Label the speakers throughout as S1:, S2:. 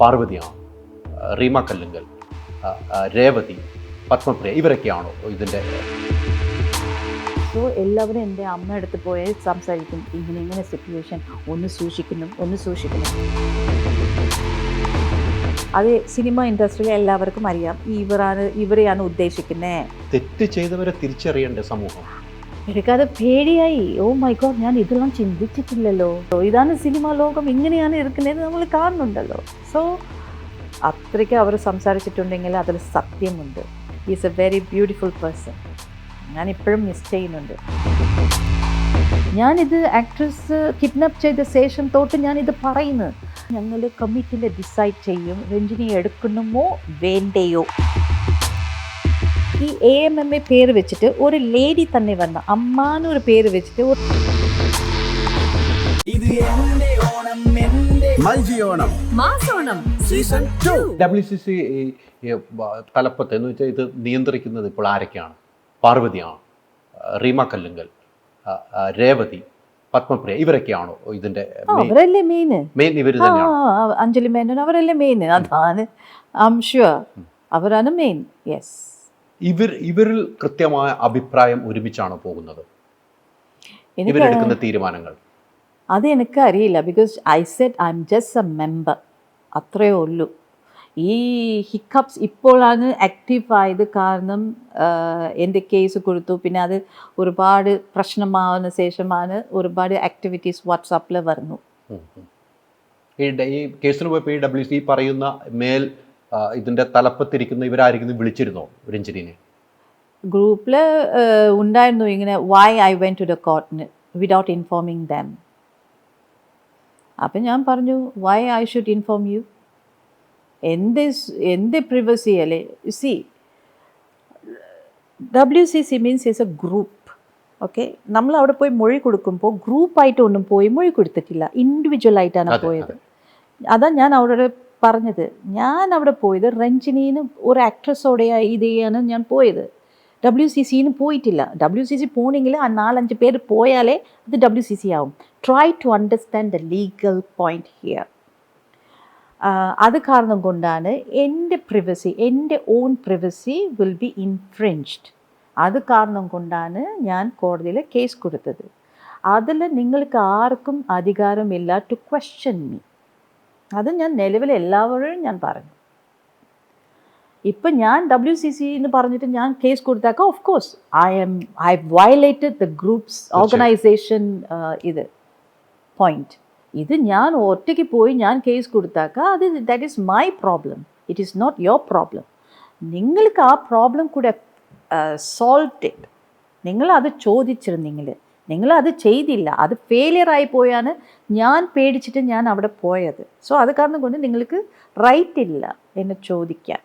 S1: പാർവതിയാണോ. റീമ കല്ലുങ്കൽ രേവതി പത്മപ്രിയ ഇവരൊക്കെയാണോ ഇതിന്റെ
S2: സോ എല്ലാവരും എന്റെ അമ്മ അടുത്ത് പോയി സംസാരിക്കും. ഇങ്ങനെ ഇങ്ങനെ സിറ്റുവേഷൻ ഒന്ന് സൂക്ഷിക്കുന്നു ഒന്ന് സൂക്ഷിക്കുന്നു. അത് സിനിമ ഇൻഡസ്ട്രിയിലെ എല്ലാവർക്കും അറിയാം. ഇവരാണ് ഇവരെയാണ് ഉദ്ദേശിക്കുന്നത്
S1: തെറ്റ് ചെയ്തവരെ തിരിച്ചറിയേണ്ട സമൂഹം.
S2: എനിക്കത് പേടിയായി. ഓ മൈ ഗോഡ് ഞാൻ ഇതെല്ലാം ചിന്തിച്ചിട്ടില്ലല്ലോ. ഇതാണ് സിനിമാ ലോകം ഇങ്ങനെയാണ് ഇരിക്കുന്നത് നമ്മൾ കാണുന്നുണ്ടല്ലോ. സോ അത്രയ്ക്ക് അവർ സംസാരിച്ചിട്ടുണ്ടെങ്കിൽ അതിൽ സത്യമുണ്ട്. Is a very beautiful person ഞാൻ ഇപ്പോഴും മിസ് ചെയ്യുന്നുണ്ട്. ഞാനിത് ആക്ട്രസ് കിഡ്നാപ്പ് ചെയ്ത ശേഷം തൊട്ട് ഞാനിത് പറയുന്നു. ഞങ്ങൾ കമ്മിറ്റിയിൽ ഡിസൈഡ് ചെയ്യും. രഞ്ജിനി എടുക്കണമോ വേണ്ടയോ? ഈ എ എം എം എ പേര് വെച്ചിട്ട് ഒരു ലേഡി തന്നെ വന്ന അമ്മാനൊരു പേര് വെച്ചിട്ട് ഒരു
S3: myG Onam
S4: മാസോണം
S3: season two
S1: W C C തലപ്പത്ത് എന്ന് വെച്ചാൽ ഇത് നിയന്ത്രിക്കുന്നത് ഇപ്പോൾ ആരൊക്കെയാണ്? പാർവതിയാണ് റീമ കല്ലുങ്കൽ രേവതി പത്മപ്രിയ ഇവരൊക്കെയാണോ
S2: ഇതിന്റെ അവരല്ലേ മെയിൻ
S1: മെയിൻ ഇവർ
S2: അഞ്ജലി മേനോൻ അവരല്ലേ മെയിൻ അതാണ് ഐം ഷുവർ അവരാണ് മെയിൻ യെസ്
S1: ഇവർ ഇവരിൽ കൃത്യമായ അഭിപ്രായം ഒരുമിച്ചാണ് പോകുന്നത്. ഇവരെടുക്കുന്ന തീരുമാനങ്ങൾ.
S2: അത് എനിക്ക് അറിയില്ല. Because I said I'm just a member അത്രയേ ഉള്ളൂ. ഈ ഹിക്കപ്സ് ഇപ്പോഴാണ് ആക്റ്റീവ് ആയത് കാരണം എന്റെ കേസ് കൊടുത്തു. പിന്നെ അത് ഒരുപാട് പ്രശ്നമാവുന്ന ശേഷമാണ് ഒരുപാട് ആക്ടിവിറ്റീസ് വാട്സാപ്പിൽ വരുന്നു
S1: ഈ കേസിന് പോയപ്പോൾ ഈ ഡബ്ല്യു സി പറയുന്ന മേൽ ഇതിന്റെ തലപ്പത്തിരിക്കുന്ന ഇവരായിരിക്കും വിളിച്ചിരുന്നോ രഞ്ജിനിനെ
S2: ഗ്രൂപ്പിൽ ഉണ്ടായിരുന്നു ഇങ്ങനെ why I went to the കോർട്ടിന് without informing them അപ്പം ഞാൻ പറഞ്ഞു why I should inform you എന്ത് എന്ത് പ്രിവസി അല്ലേ? See W C C means is a group okay നമ്മൾ അവിടെ പോയി മൊഴി കൊടുക്കുമ്പോൾ ഗ്രൂപ്പായിട്ട് ഒന്നും പോയി മൊഴി കൊടുത്തിട്ടില്ല. ഇൻഡിവിജ്വൽ ആയിട്ടാണ് പോയത്. അതാ ഞാൻ അവിടെ പറഞ്ഞത്. ഞാൻ അവിടെ പോയത് രഞ്ജിനീന് ഒരു ആക്ട്രസോടെ ഇത് ചെയ്യാനും ഞാൻ പോയത്. ഡബ്ല്യു സി സിന് പോയിട്ടില്ല. ഡബ്ല്യു സി സി പോകണമെങ്കിൽ ആ നാലഞ്ച് പേര് പോയാലേ അത് ഡബ്ല്യു സി സി ആവും. Try to understand the legal point here അത് കാരണം കൊണ്ടാണ് എന്റെ പ്രിവസി എന്റെ own privacy will be infringed അത് കാരണം കൊണ്ടാണ് ഞാൻ കോടതിയിൽ കേസ് കൊടുത്തത്. അതിൽ നിങ്ങൾക്ക് ആർക്കും അധികാരമില്ല ടു ക്വസ്റ്റ്യൻ മീ അത് ഞാൻ നിലവിൽ എല്ലാവരും ഞാൻ പറഞ്ഞു. ഇപ്പം ഞാൻ ഡബ്ല്യു സി സി എന്ന് പറഞ്ഞിട്ട് ഞാൻ case കൊടുത്താക്ക of course I'm I violated the groups organisation ഇത്. പോയിന്റ് ഇത് ഞാൻ ഒറ്റയ്ക്ക് പോയി ഞാൻ കേസ് കൊടുത്താക്ക. അത് that is my problem it is not your problem നിങ്ങൾക്ക് ആ പ്രോബ്ലം കൂടെ സോൾവ് ഇറ്റ് നിങ്ങൾ അത് ചോദിച്ചിരുന്നെങ്കിൽ നിങ്ങൾ അത് ചെയ്തില്ല. അത് ഫെയിലിയർ ആയി പോയാണ്. ഞാൻ പേടിച്ചിട്ട് ഞാൻ അവിടെ പോയത്. സോ അത് കാരണം കൊണ്ട് നിങ്ങൾക്ക് റൈറ്റ് ഇല്ല എന്നെ ചോദിക്കാൻ.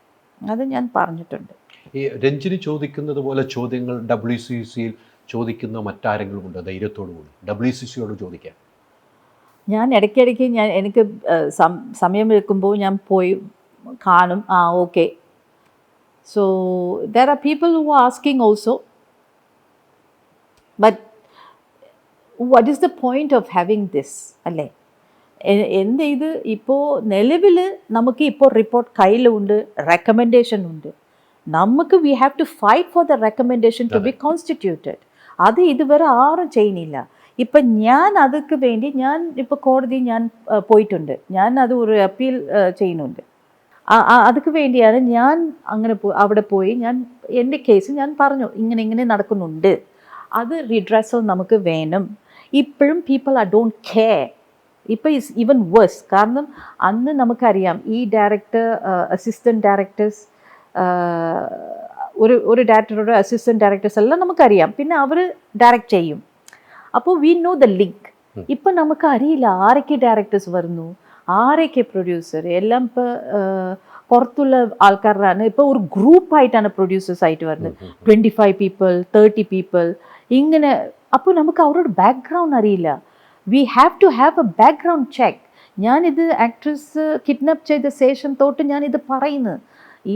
S2: അത് ഞാൻ പറഞ്ഞിട്ടുണ്ട്.
S1: ഈ രഞ്ജിനി ചോദിക്കുന്നത് പോലെ ചോദ്യങ്ങൾ ഡബ്ല്യു സി സിയിൽ ചോദിക്കുന്ന മറ്റാരെങ്കിലും ഉണ്ട് ധൈര്യത്തോടു കൂടി. ഡബ്ല്യു സി സിയോട് ചോദിക്കാൻ
S2: ഞാൻ ഇടയ്ക്കിടയ്ക്ക് ഞാൻ എനിക്ക് സമയം വെക്കുമ്പോൾ ഞാൻ പോയി കാണും. ആ okay so there are people who asking also but what is the point of having this അല്ലേ? എന്ത് ഇത്? ഇപ്പോൾ നിലവിൽ നമുക്ക് ഇപ്പോൾ റിപ്പോർട്ട് കയ്യിലുണ്ട് റെക്കമെൻഡേഷൻ ഉണ്ട്. നമുക്ക് we have to fight for the recommendation to be constituted അത് ഇതുവരെ ആരും ചെയ്യുന്നില്ല. ഇപ്പം ഞാൻ അതൊക്കെ വേണ്ടി ഞാൻ ഇപ്പോൾ കോടതി ഞാൻ പോയിട്ടുണ്ട്. ഞാൻ അത് ഒരു അപ്പീൽ ചെയ്യുന്നുണ്ട്. അതൊക്കെ വേണ്ടിയാണ് ഞാൻ അങ്ങനെ പോ അവിടെ പോയി ഞാൻ എന്റെ കേസ് ഞാൻ പറഞ്ഞു ഇങ്ങനെ ഇങ്ങനെ നടക്കുന്നുണ്ട്. അത് റിഡ്രസൽ നമുക്ക് വേണം. ഇപ്പോഴും പീപ്പിൾ ഐ ഡോണ്ട് കെയർ ഇപ്പോൾ ഇസ് ഈവൻ വേഴ്സ് കാരണം അന്ന് നമുക്കറിയാം ഈ ഡയറക്ടർ അസിസ്റ്റന്റ് ഡയറക്ടേഴ്സ് ഒരു ഒരു ഡയറക്ടറുടെ അസിസ്റ്റന്റ് ഡയറക്ടേഴ്സ് എല്ലാം നമുക്കറിയാം. പിന്നെ അവർ ഡയറക്റ്റ് ചെയ്യും. അപ്പോൾ വി നോ ദ ലിങ്ക് ഇപ്പം നമുക്ക് അറിയില്ല ആരൊക്കെ ഡയറക്ടേഴ്സ് വരുന്നു ആരൊക്കെ പ്രൊഡ്യൂസർ എല്ലാം ഇപ്പോൾ പുറത്തുള്ള ആൾക്കാരാണ്. ഇപ്പോൾ ഒരു ഗ്രൂപ്പായിട്ടാണ് പ്രൊഡ്യൂസേഴ്സ് ആയിട്ട് വരുന്നത്. Twenty five people thirty people ഇങ്ങനെ അപ്പോൾ നമുക്ക് അവരോട് ബാക്ക്ഗ്രൗണ്ട് അറിയില്ല. We have to have a background check ഞാനിത് ആക്ട്രസ് കിഡ്നാപ്പ് ചെയ്ത ശേഷം തൊട്ട് ഞാനിത് പറയുന്നു.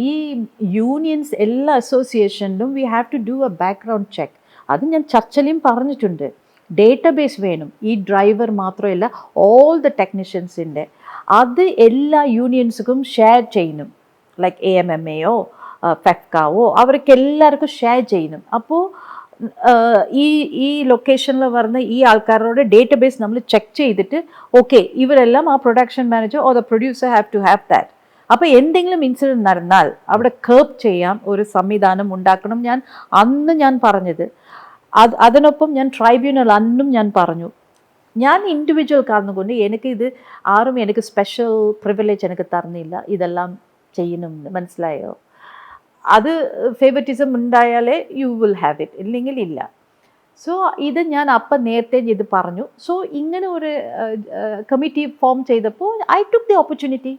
S2: ഈ യൂണിയൻസ് എല്ലാ അസോസിയേഷനിലും we have to do a background check അത് ഞാൻ ചർച്ചയിലും പറഞ്ഞിട്ടുണ്ട്. ഡേറ്റാബേസ് വേണം. ഈ ഡ്രൈവർ മാത്രമല്ല ഓൾ ദ ടെക്നീഷ്യൻസിന്റെ അത് എല്ലാ യൂണിയൻസുക്കും ഷെയർ ചെയ്യണം. ലൈക്ക് എ എം എം എയോ ഫെഫ്കാവോ അവർക്ക് എല്ലാവർക്കും ഷെയർ ചെയ്യണം. അപ്പോൾ ഈ ഈ ലൊക്കേഷനിൽ വരുന്ന ഈ ആൾക്കാരുടെ ഡേറ്റ ബേസ് നമ്മൾ ചെക്ക് ചെയ്തിട്ട് ഓക്കെ ഇവരെല്ലാം ആ production manager or the producer have to have that അപ്പോൾ എന്തെങ്കിലും ഇൻസിഡന്റ് നടന്നാൽ അവിടെ കേർപ്പ് ചെയ്യാൻ ഒരു സംവിധാനം ഉണ്ടാക്കണം ഞാൻ അന്ന് ഞാൻ പറഞ്ഞത്. അത് അതിനൊപ്പം ഞാൻ ട്രൈബ്യൂണൽ അന്നും ഞാൻ പറഞ്ഞു. ഞാൻ ഇൻഡിവിജ്വൽ കാരണം കൊണ്ട് എനിക്ക് ഇത് ആരും എനിക്ക് സ്പെഷ്യൽ പ്രിവിലേജ് എനിക്ക് തരുന്നില്ല ഇതെല്ലാം ചെയ്യണം മനസ്സിലായോ? അത് ഫേവറ്റിസം ഉണ്ടായാലേ യു വിൽ ഹാവ് ഇറ്റ് ഇല്ലെങ്കിൽ ഇല്ല. സോ ഇത് ഞാൻ അപ്പം നേരത്തെ ഇത് പറഞ്ഞു. സോ ഇങ്ങനെ ഒരു കമ്മിറ്റി ഫോം ചെയ്തപ്പോൾ I took the opportunity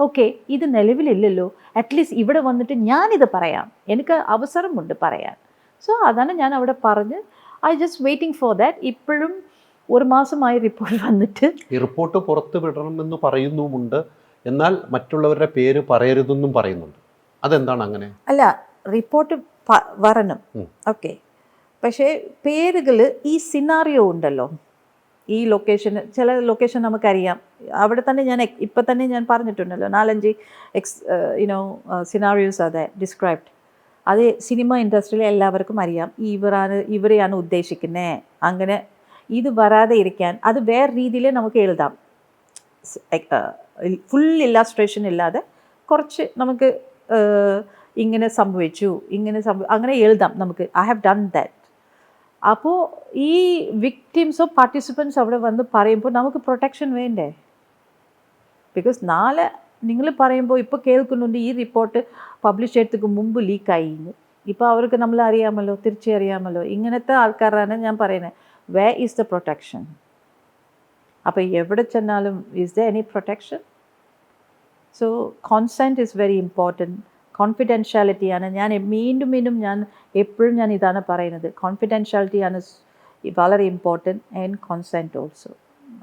S2: okay ഇത് നിലവിലില്ലല്ലോ. അറ്റ്ലീസ്റ്റ് ഇവിടെ വന്നിട്ട് ഞാനിത് പറയാം. എനിക്ക് അവസരമുണ്ട് പറയാൻ. സോ അതാണ് ഞാൻ അവിടെ പറഞ്ഞ്. I just waiting for that ഇപ്പോഴും ഒരു മാസമായി റിപ്പോർട്ട് വന്നിട്ട്.
S1: ഈ റിപ്പോർട്ട് പുറത്ത് വിടണമെന്ന് പറയുന്നുമുണ്ട്. എന്നാൽ മറ്റുള്ളവരുടെ പേര് പറയരുതെന്നും പറയുന്നുണ്ട്. അതെന്താണ് അങ്ങനെ?
S2: അല്ല റിപ്പോർട്ട് വരണം. ഓക്കെ പക്ഷേ പേരുകൾ ഈ സിനാറിയോ ഉണ്ടല്ലോ. ഈ ലൊക്കേഷൻ ചില ലൊക്കേഷൻ നമുക്കറിയാം. അവിടെ തന്നെ ഞാൻ ഇപ്പം തന്നെ ഞാൻ പറഞ്ഞിട്ടുണ്ടല്ലോ നാലഞ്ച് എക്സ് യുനോ സിനാറിയോസ് അതെ ഡിസ്ക്രൈബ്ഡ് അത് സിനിമ ഇൻഡസ്ട്രിയിൽ എല്ലാവർക്കും അറിയാം. ഇവരാണ് ഇവരെയാണ് ഉദ്ദേശിക്കുന്നത് അങ്ങനെ ഇത് വരാതെ ഇരിക്കാൻ അത് വേറെ രീതിയിൽ നമുക്ക് എഴുതാം. ഫുൾ ഇല്ലാസ്ട്രേഷൻ ഇല്ലാതെ കുറച്ച് നമുക്ക് ഇങ്ങനെ സംഭവിച്ചു ഇങ്ങനെ സംഭവിച്ചു അങ്ങനെ എഴുതാം നമുക്ക്. ഐ ഹാവ് ഡൺ ദാറ്റ് അപ്പോൾ ഈ വിക്ടിംസോ പാർട്ടിസിപ്പൻസ് അവിടെ വന്ന് പറയുമ്പോൾ നമുക്ക് പ്രൊട്ടക്ഷൻ വേണ്ടേ? ബിക്കോസ് നാളെ നിങ്ങൾ പറയുമ്പോൾ ഇപ്പോൾ കേൾക്കുന്നുണ്ട് ഈ റിപ്പോർട്ട് പബ്ലിഷ് ചെയ്തതിന് മുമ്പ് ലീക്കായി ഇപ്പോൾ അവർക്ക് നമ്മൾ അറിയാമല്ലോ തിരിച്ചറിയാമല്ലോ ഇങ്ങനത്തെ ആൾക്കാരാണ് ഞാൻ പറയുന്നത്. വേ ഈസ് ദ പ്രൊട്ടക്ഷൻ അപ്പോൾ എവിടെ ചെന്നാലും is the any protection so consent is very important കോൺഫിഡൻഷ്യാലിറ്റിയാണ് ഞാൻ വീണ്ടും വീണ്ടും ഞാൻ എപ്പോഴും ഞാൻ ഇതാണ് പറയുന്നത്. കോൺഫിഡൻഷ്യാലിറ്റിയാണ് വളരെ ഇമ്പോർട്ടന്റ് ആൻഡ് കോൺസെന്റ് ഓൾസോ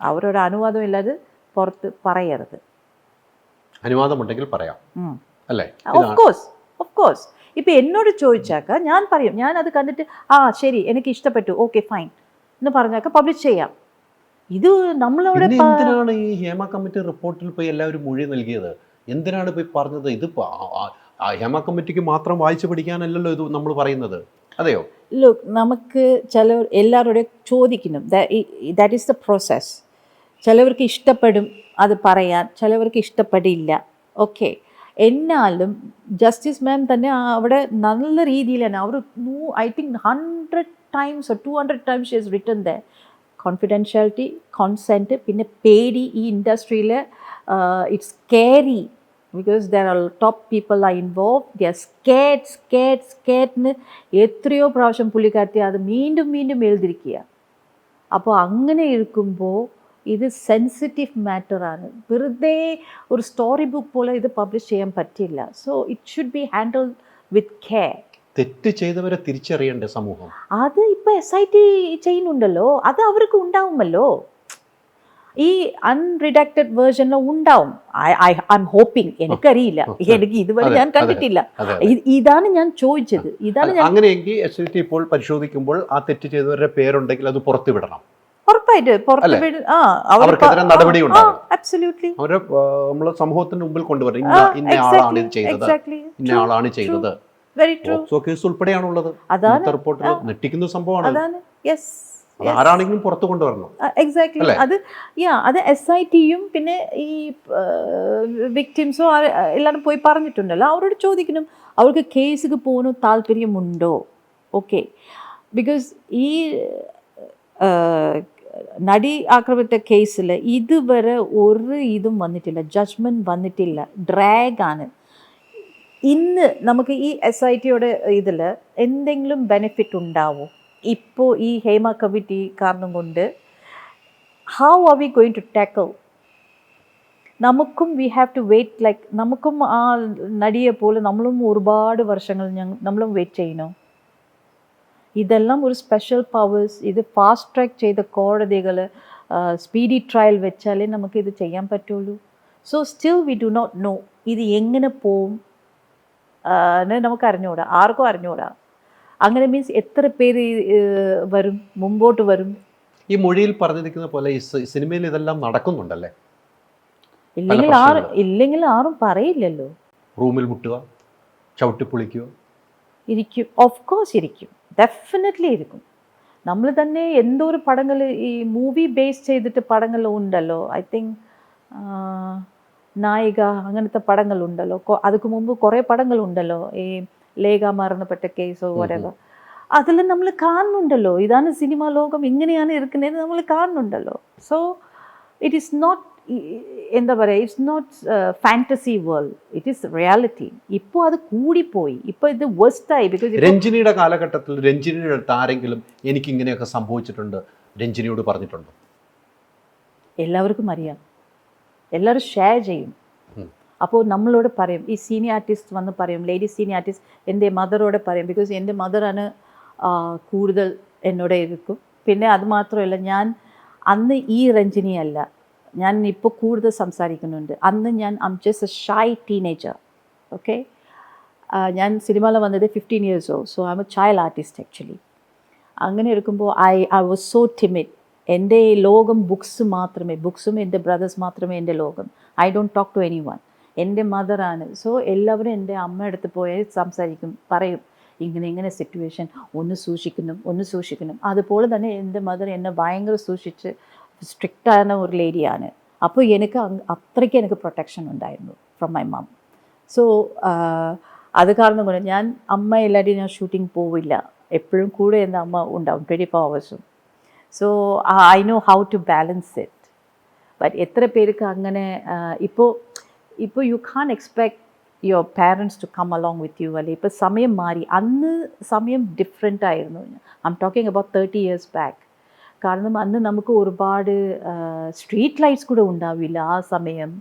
S2: അവരോട് അനുവാദം ഇല്ലാതെ പുറത്ത് പറയരുത്.
S1: അനുവാദമുണ്ടെങ്കിൽ പറയാം. അല്ലേ?
S2: ഓഫ് കോഴ്സ് ഓഫ് കോഴ്സ് ഇപ്പം എന്നോട് ചോദിച്ചാക്ക ഞാൻ പറയും. ഞാൻ അത് കണ്ടിട്ട് ആ ശരി എനിക്ക് ഇഷ്ടപ്പെട്ടു ഓക്കെ ഫൈൻ എന്ന് പറഞ്ഞാക്ക പബ്ലിഷ് ചെയ്യാം. ഇത് നമ്മളവിടെ
S1: എന്തിനാണ് ഈ ഹേമ കമ്മിറ്റി റിപ്പോർട്ടിൽ പോയി എല്ലാവരും മൊഴി നൽകിയത്? എന്തിനാണ് പോയി പറഞ്ഞത്? ഇത് ഹേമ കമ്മിറ്റിക്ക് മാത്രം വായിച്ചു പഠിക്കാനല്ലല്ലോ ഇത് നമ്മൾ പറയുന്നത്. അതെയോ?
S2: ലുക്ക് നമുക്ക് ചില എല്ലാവരുടെയും ചോദിക്കണം ദാറ്റ് ഈസ് ദ പ്രോസസ് ചിലവർക്ക് ഇഷ്ടപ്പെടും അത് പറയാൻ ചിലവർക്ക് ഇഷ്ടപ്പെടില്ല. ഓക്കെ എന്നാലും ജസ്റ്റിസ് മാം തന്നെ അവിടെ നല്ല രീതിയിൽ തന്നെ അവർ I think hundred times two hundred times she's return the confidentiality consent പിന്നെ പേടി ഈ ഇൻഡസ്ട്രിയിൽ it's scary because there are top people are involve they're scared scared സ്കേറ്റിന് എത്രയോ പ്രാവശ്യം പുള്ളിക്കാരത്തി അത് വീണ്ടും വീണ്ടും എഴുതിരിക്കുക അപ്പോൾ അങ്ങനെ ഇരിക്കുമ്പോൾ ഇത് സെൻസിറ്റീവ് മാറ്ററാണ് വെറുതെ ഒരു സ്റ്റോറി ബുക്ക് പോലെ ഇത് പബ്ലിഷ് ചെയ്യാൻ പറ്റില്ല. So it should be handle with care
S1: തെറ്റ് ചെയ്തവരെ തിരിച്ചറിയണ്ടേ സമൂഹം.
S2: അത് ഇപ്പൊ എസ് ഐ ടി ചെയ്യുന്നുണ്ടല്ലോ അത് അവർക്ക് ഉണ്ടാവുമല്ലോ. ഈ അൺറിഡക്റ്റഡ് വേർഷനിൽ ഉണ്ടാവും. ഐ ഐ ഹോപ്പിംഗ് എനിക്കറിയില്ല. എനിക്ക് ഇതുവരെ ഞാൻ കണ്ടിട്ടില്ല. ഇതാണ് ഞാൻ ചോദിച്ചത്. ഇതാണ് ഞാൻ
S1: അങ്ങനെയെങ്കിൽ എസ് ഐ ടി ഇപ്പോൾ പരിശോധിക്കുമ്പോൾ ആ തെറ്റ് ചെയ്തവരുടെ പേരുണ്ടെങ്കിൽ അത് പുറത്തു വിടണം.
S2: ഉറപ്പായിട്ട് പുറത്ത് ആ അവർ
S1: അവർക്കെതിരെ നടപടി
S2: അബ്സല്യൂട്ട്ലി
S1: അവരെ നമ്മൾ സമൂഹത്തിന്റെ മുമ്പിൽ കൊണ്ടുവരണം. ഇന്ന ആളാണ് ഇത് ചെയ്തത്. ഇന്ന ആളാണ് ചെയ്തത്.
S2: വെരി ട്രൂ
S1: പോക്സോ കേസ് ഉൾപ്പെടെയാണുള്ളത്.
S2: അതാണ്.
S1: ഇന്നത്തെ റിപ്പോർട്ടിൽ ഞെട്ടിക്കുന്ന സംഭവമാണ്
S2: അതാണ്. യെസ്
S1: അത് ആരാണെങ്കിലും പുറത്തു കൊണ്ടുവരണം.
S2: എക്സാക്ട്ലി
S1: അല്ലേ?
S2: അത് യാ അത് എസ് ഐ ടിയും പിന്നെ ഈ വിക്ടിംസോ എല്ലാവരും പോയി പറഞ്ഞിട്ടുണ്ടല്ലോ. അവരോട് ചോദിക്കണം. അവർക്ക് കേസിക്ക് പോകുന്ന താല്പര്യമുണ്ടോ? ഓക്കെ ബിക്കോസ് ഈ നടി ആക്രമിച്ച കേസിൽ ഇതുവരെ ഒരു ഇതും വന്നിട്ടില്ല. ജഡ്ജ്മെന്റ് വന്നിട്ടില്ല. ഡ്രാഗ് ആണ്. ഇന്ന് നമുക്ക് ഈ എസ് ഐ ടിയുടെ ഇതിൽ എന്തെങ്കിലും ബെനിഫിറ്റ് ഉണ്ടാവും? ഇപ്പോൾ ഈ ഹേമ കമ്മിറ്റി കാരണം കൊണ്ട് how are we going to tackle നമുക്കും we have to wait like നമുക്കും ആ നടിയെ പോലെ നമ്മളും ഒരുപാട് വർഷങ്ങൾ ഞങ്ങൾ നമ്മളും വെയിറ്റ് ചെയ്യണം? ഇതെല്ലാം ഒരു സ്പെഷ്യൽ പവേഴ്സ് ഇത് ഫാസ്റ്റ് ട്രാക്ക് ചെയ്ത കോടതികൾ സ്പീഡി ട്രയൽ വെച്ചാലേ നമുക്ക് ഇത് ചെയ്യാൻ പറ്റുള്ളൂ. So still we do not know ഇത് എങ്ങനെ പോവും? നമുക്ക് അറിഞ്ഞുകൂടാ ആർക്കും അറിഞ്ഞുകൂടാ അങ്ങനെ മീൻസ് എത്ര പേര് വരും മുമ്പോട്ട് വരും?
S1: ഈ മൊഴിയിൽ പറഞ്ഞിരിക്കുന്ന പോലെ ഈ സിനിമയിൽ ഇതെല്ലാം നടക്കുന്നുണ്ടല്ലേ?
S2: ഇല്ലെങ്കിൽ ആരും ഇല്ലെങ്കിൽ ആരും പറയില്ലല്ലോ.
S1: റൂമിൽ മുട്ടുക ചവിട്ടിപ്പൊളിക്കുക
S2: ഇരിക്കും. ഓഫ് കോഴ്സ് ഇരിക്കും. ഡെഫിനറ്റ്ലി ഇരിക്കും. നമ്മൾ തന്നെ എന്തോ ഒരു പടങ്ങൾ ഈ മൂവി ബേസ് ചെയ്തിട്ട് പടങ്ങൾ ഉണ്ടല്ലോ. ഐ തിങ്ക് നായിക അങ്ങനത്തെ പടങ്ങളുണ്ടല്ലോ. അതുക്ക് മുമ്പ് കുറേ പടങ്ങളുണ്ടല്ലോ. ഈ ലേഖ മരണപ്പെട്ട കേസോ വരവ് അതിൽ നമ്മൾ കാണുന്നുണ്ടല്ലോ. ഇതാണ് സിനിമാ ലോകം ഇങ്ങനെയാണ് ഇരിക്കുന്നതെന്ന് നമ്മൾ കാണുന്നുണ്ടല്ലോ. സോ ഇറ്റ് ഈസ് നോട്ട് എന്താ പറയുക it's not fantasy world it is reality ഇപ്പോൾ അത് കൂടിപ്പോയി. ഇപ്പോൾ ഇത് വേസ്റ്റായി ബിക്കോസ്
S1: രഞ്ജിനിയുടെ കാലഘട്ടത്തിൽ രഞ്ജിനിയുടെ അടുത്ത് ആരെങ്കിലും എനിക്ക് ഇങ്ങനെയൊക്കെ സംഭവിച്ചിട്ടുണ്ട്? രഞ്ജിനിയോട് പറഞ്ഞിട്ടുണ്ടോ?
S2: എല്ലാവർക്കും അറിയാം. എല്ലാവരും ഷെയർ ചെയ്യും. അപ്പോൾ നമ്മളോട് പറയും ഈ സീനിയർ ആർട്ടിസ്റ്റ് വന്ന് പറയും ലേഡി സീനിയർ ആർട്ടിസ്റ്റ് എന്റെ മദറോട് പറയും ബിക്കോസ് എന്റെ മദറാണ് കൂടുതൽ എന്നോട് ഇരിക്കും പിന്നെ അത് മാത്രമല്ല ഞാൻ അന്ന് ഈ രഞ്ജിനി അല്ല ഞാൻ ഇപ്പോൾ കൂടുതൽ സംസാരിക്കുന്നുണ്ട്. അന്ന് ഞാൻ I'm just a shy teenager okay ഞാൻ സിനിമയിൽ വന്നത് fifteen years oh so I'm a child artist actually അങ്ങനെ എടുക്കുമ്പോൾ I I was so timid എന്റെ ലോകം ബുക്സ് മാത്രമേ ബുക്സും എന്റെ ബ്രദേഴ്സ് മാത്രമേ എന്റെ ലോകം. I don't talk to anyone എന്റെ മദറാണ് സോ എല്ലാവരും എന്റെ അമ്മ അടുത്ത് പോയി സംസാരിക്കും പറയും. ഇങ്ങനെ ഇങ്ങനെ സിറ്റുവേഷൻ ഒന്ന് സൂക്ഷിക്കുന്നു ഒന്ന് സൂക്ഷിക്കുന്നു അതുപോലെ തന്നെ എന്റെ മദർ എന്നെ ഭയങ്കര സൂക്ഷിച്ച് സ്ട്രിക്റ്റാன ഒരു ലേഡിയാണ് അപ്പോൾ എനിക്ക് അത്രയ്ക്ക് എനിക്ക് പ്രൊട്ടക്ഷൻ ഉണ്ടായിരുന്നു ഫ്രം മൈ മം സോ അത് കാരണം കൊണ്ട് ഞാൻ അമ്മ എല്ലാവരും ഞാൻ ഷൂട്ടിംഗ് പോവില്ല. എപ്പോഴും കൂടെ എന്റെ അമ്മ ഉണ്ടാവും twenty four അവേഴ്സും so I know how to balance it but എത്ര പേർക്ക് അങ്ങനെ ഇപ്പോൾ ഇപ്പോൾ you can expect your parents to come along with you അല്ലെ? ഇപ്പോൾ സമയം മാറി. അന്ന് സമയം ഡിഫറെന്റ് ആയിരുന്നു. I'm talking about thirty years back കാരണം അന്ന് നമുക്ക് ഒരുപാട് സ്ട്രീറ്റ് ലൈറ്റ്സ് കൂടെ ഉണ്ടാവില്ല ആ സമയം.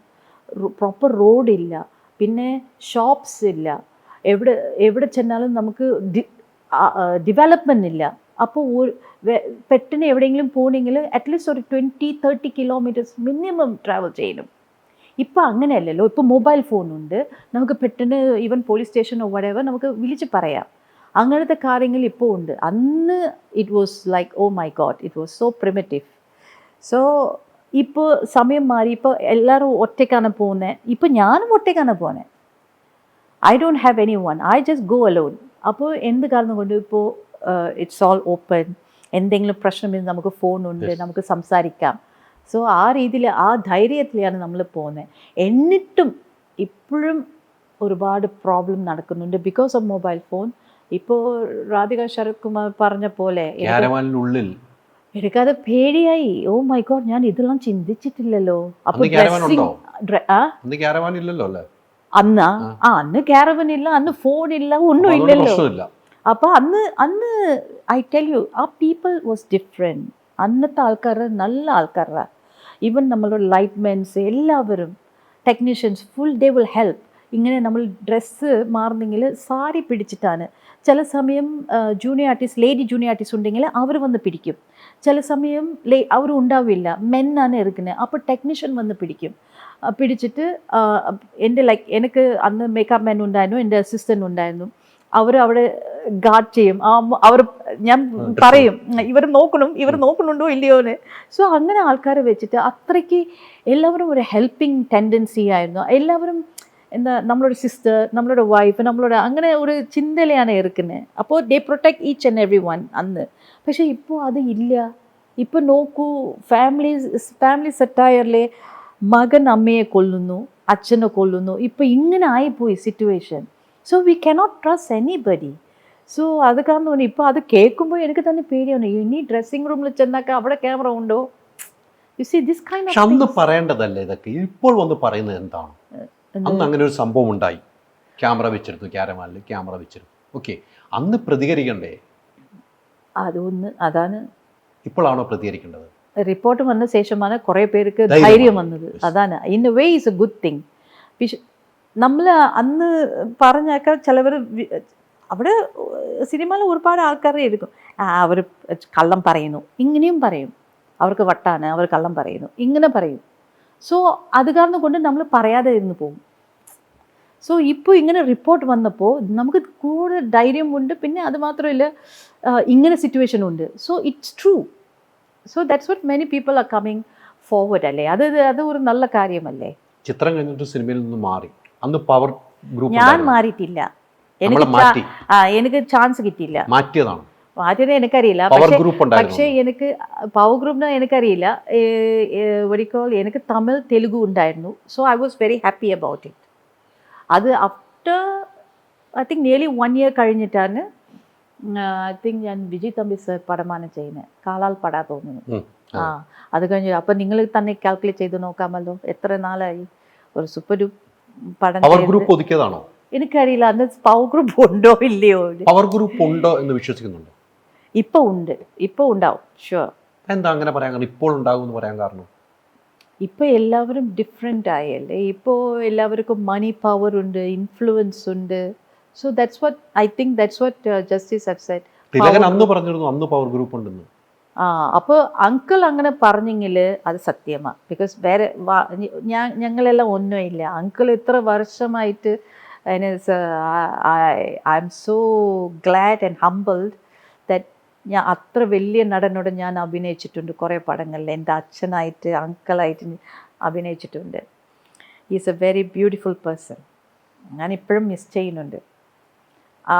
S2: പ്രോപ്പർ റോഡില്ല പിന്നെ ഷോപ്സ് ഇല്ല. എവിടെ എവിടെ ചെന്നാലും നമുക്ക് ഡെവലപ്മെന്റ് ഇല്ല. അപ്പോൾ പെട്ടെന്ന് എവിടെയെങ്കിലും പോകണമെങ്കിൽ അറ്റ്ലീസ്റ്റ് ഒരു twenty thirty kilometres minimum travel ചെയ്യണം. ഇപ്പോൾ അങ്ങനെയല്ലല്ലോ. ഇപ്പോൾ മൊബൈൽ ഫോണുണ്ട് നമുക്ക് പെട്ടെന്ന് ഈവൻ പോലീസ് സ്റ്റേഷനോ വടവർ നമുക്ക് വിളിച്ച് പറയാം. അങ്ങനത്തെ കാര്യങ്ങൾ ഇപ്പോൾ ഉണ്ട്. അന്ന് it was like oh my God it was so primitive so ഇപ്പോൾ സമയം മാറി. ഇപ്പോൾ എല്ലാവരും ഒറ്റയ്ക്കാണ് പോകുന്നത് ഇപ്പോൾ ഞാനും ഒറ്റയ്ക്കാണ് പോകുന്നത് I don't have anyone I just go alone അപ്പോൾ എന്ത് കാരണം കൊണ്ട് ഇപ്പോൾ ഇറ്റ്സ് ഓൾ ഓപ്പൺ എന്തെങ്കിലും പ്രശ്നമില്ല നമുക്ക് ഫോൺ
S1: ഉണ്ട്
S2: നമുക്ക് സംസാരിക്കാം. സോ ആ രീതിയിൽ ആ ധൈര്യത്തിലാണ് നമ്മൾ പോകുന്നത്. എന്നിട്ടും ഇപ്പോഴും ഒരുപാട് പ്രോബ്ലം നടക്കുന്നുണ്ട് ബിക്കോസ് ഓഫ് മൊബൈൽ ഫോൺ ഇപ്പോൾ രാധിക ശരത് കുമാർ പറഞ്ഞ പോലെ
S1: എടുക്കാതെ
S2: എനിക്കത് പേടിയായി. ഓ മൈ ഗോഡ് ഞാൻ ഇതെല്ലാം ചിന്തിച്ചിട്ടില്ലല്ലോ. അപ്പൊ
S1: അന്ന്.
S2: ആ?
S1: അന്ന് ക്യാരവൻ
S2: ഇല്ല അന്ന്? ഫോൺ ഇല്ല ഒന്നും ഇല്ലല്ലോ
S1: പ്രശ്നമില്ല
S2: അപ്പൊ അന്ന് അന്ന് I tell you ah people was different അന്നത്തെ ആൾക്കാർ നല്ല ആൾക്കാരുടെ ഈവൻ നമ്മളുടെ ലൈറ്റ്മെൻസ് എല്ലാവരും technicians full day will help ഇങ്ങനെ നമ്മൾ ഡ്രസ്സ് മാറുന്നെങ്കിൽ സാരി പിടിച്ചിട്ടാണ്. ചില സമയം junior artist lady junior artist ഉണ്ടെങ്കിൽ അവർ വന്ന് പിടിക്കും. ചില സമയം ലേ അവർ ഉണ്ടാവില്ല. മെന്നാണ് എടുക്കുന്നത് അപ്പോൾ ടെക്നീഷ്യൻ വന്ന് പിടിക്കും. പിടിച്ചിട്ട് എന്റെ ലൈക്ക് എനിക്ക് അന്ന് മേക്കപ്പ് മാൻ ഉണ്ടായിരുന്നു എന്റെ അസിസ്റ്റന്റ് ഉണ്ടായിരുന്നു. അവർ അവിടെ ഗാർഡ് ചെയ്യും. ആ അവർ ഞാൻ പറയും ഇവർ നോക്കണം ഇവർ നോക്കണുണ്ടോ ഇല്ലയോ എന്ന്. സോ അങ്ങനെ ആൾക്കാരെ വെച്ചിട്ട് അത്രയ്ക്ക് എല്ലാവരും ഒരു ഹെൽപ്പിംഗ് ടെൻഡൻസി ആയിരുന്നു. എല്ലാവരും എന്താ നമ്മളോട് സിസ്റ്റർ നമ്മളോട് വൈഫ് നമ്മളോട് അങ്ങനെ ഒരു ചിന്തയിലാണ് ഇരിക്കുന്നത് അപ്പോൾ they protect each and every one അന്ന്. പക്ഷേ ഇപ്പോൾ അത് ഇല്ല. ഇപ്പോൾ നോക്കൂ ഫാമിലി ഫാമിലി സെറ്റായറിലെ മകൻ അമ്മയെ കൊല്ലുന്നു അച്ഛനെ കൊല്ലുന്നു. ഇപ്പോൾ ഇങ്ങനെ ആയിപ്പോയി situation so we cannot trust anybody so അത് കാരണം ഇപ്പോൾ അത് കേൾക്കുമ്പോൾ എനിക്ക് തന്നെ പേടിയാണ്. ഇനി ഡ്രസ്സിംഗ് റൂമിൽ ചെന്നാക്ക അവിടെ ക്യാമറ ഉണ്ടോ? യു സി ദിസ് കൈൻഡ്
S1: അന്ന് പറയേണ്ടതല്ലേ ഇതൊക്കെ? ഇപ്പോൾ വന്ന് പറയുന്നത് എന്താണ്? അന്ന് അങ്ങനെ ഒരു സംഭവം ഉണ്ടായി. ക്യാമറ വെച്ചിരുന്നു ക്യാരമാലിൽ ക്യാമറ വെച്ചിരുന്നു ഓക്കെ. അന്ന് പ്രതികരിക്കണ്ടേ?
S2: അതൊന്ന് അതാണ്
S1: ഇപ്പോഴാണോ പ്രതികരിക്കേണ്ടത്?
S2: റിപ്പോർട്ട് വന്ന ശേഷമാണ് കുറേ പേർക്ക്
S1: ധൈര്യം വന്നത്.
S2: അതാണ്. In a way is a good thing നമ്മൾ അന്ന് പറഞ്ഞൊക്കെ ചിലവർ അവിടെ സിനിമയിൽ ഒരുപാട് ആൾക്കാരെ എടുക്കും. അവർ കള്ളം പറയുന്നു. ഇങ്ങനെയും പറയും. അവർക്ക് വട്ടാണ് അവർ കള്ളം പറയുന്നു. ഇങ്ങനെ പറയും. സോ അത് കാരണം കൊണ്ട് നമ്മൾ പറയാതെ ഇരുന്ന് പോകും സോ ഇപ്പോൾ ഇങ്ങനെ റിപ്പോർട്ട് വന്നപ്പോൾ നമുക്ക് കൂടുതൽ ധൈര്യം ഉണ്ട്. പിന്നെ അത് മാത്രമല്ല ഇങ്ങനെ സിറ്റുവേഷൻ ഉണ്ട്. So it's true so that's what many people are coming forward അല്ലേ? അത് അത് ഒരു നല്ല കാര്യമല്ലേ?
S1: ചിത്രം കഴിഞ്ഞിട്ട് സിനിമയിൽ നിന്ന് മാറി. അന്ന് പവർ ഗ്രൂപ്പ്
S2: ഞാൻ മാറിയിട്ടില്ല. എനിക്ക് ആ എനിക്ക് ചാൻസ് കിട്ടിയില്ല.
S1: മാറ്റിയതാണ്.
S2: മാറ്റിയത് എനിക്കറിയില്ല. പക്ഷേ എനിക്ക് പവർ ഗ്രൂപ്പിന് എനിക്കറിയില്ല. ഒരിക്കൽ എനിക്ക് തമിഴ് തെലുഗു ഉണ്ടായിരുന്നു. So I was very happy about it അത് after I think nearly one year കഴിഞ്ഞിട്ടാണ് ഐ തിങ്ക് ഞാൻ വിജയ് തമ്പി സർ പടമാണ് ചെയ്യുന്നത് കാലാൽ പടാ തോന്നുന്നു. ആ അത്. കഴിഞ്ഞ് അപ്പം നിങ്ങൾ തന്നെ കാൽക്കുലേറ്റ് ചെയ്ത് നോക്കാമല്ലോ. എത്ര നാളായി? ഒരു സൂപ്പർ പടം
S1: ഗ്രൂപ്പ് ഒതുക്കിയതാണോ?
S2: എനിക്കറിയില്ല അന്ന് പവർ ഗ്രൂപ്പ് ഉണ്ടോ ഇല്ലയോ
S1: പവർ ഗ്രൂപ്പ് ഉണ്ടോ എന്ന് വിശ്വസിക്കുന്നുണ്ട്?
S2: ഇപ്പൊ ഉണ്ട് ഇപ്പൊ ഉണ്ടാവും ഷുവർ
S1: എന്താ അങ്ങനെ പറയാൻ കാരണം? ഇപ്പോൾ ഉണ്ടാകും എന്ന് പറയാൻ കാരണം?
S2: ഇപ്പോൾ എല്ലാവരും ഡിഫറെന്റ് ആയല്ലേ? ഇപ്പോൾ എല്ലാവർക്കും മണി പവർ ഉണ്ട് ഇൻഫ്ലുവൻസ് ഉണ്ട്. So that's what I think that's what justice have said
S1: Thilakan അന്ന് പറഞ്ഞിരുന്നു അന്ന് പവർ ഗ്രൂപ്പ് ഉണ്ടെന്ന്.
S2: ആ അപ്പോൾ അങ്കിൾ അങ്ങനെ പറഞ്ഞെങ്കിൽ അത് സത്യമാണ് ബിക്കോസ് വേറെ ഞാൻ ഞങ്ങളെല്ലാം ഒന്നുമില്ല. അങ്കിൾ ഇത്ര വർഷമായിട്ട് I'm so glad and humbled that ഞാൻ അത്ര വലിയ നടനോട് ഞാൻ അഭിനയിച്ചിട്ടുണ്ട്. കുറേ പടങ്ങളിൽ എന്റെ അച്ഛനായിട്ട് അങ്കിളായിട്ട് അഭിനയിച്ചിട്ടുണ്ട്. Is a very beautiful person ഞാൻ ഇപ്പോഴും മിസ് ചെയ്യുന്നുണ്ട്.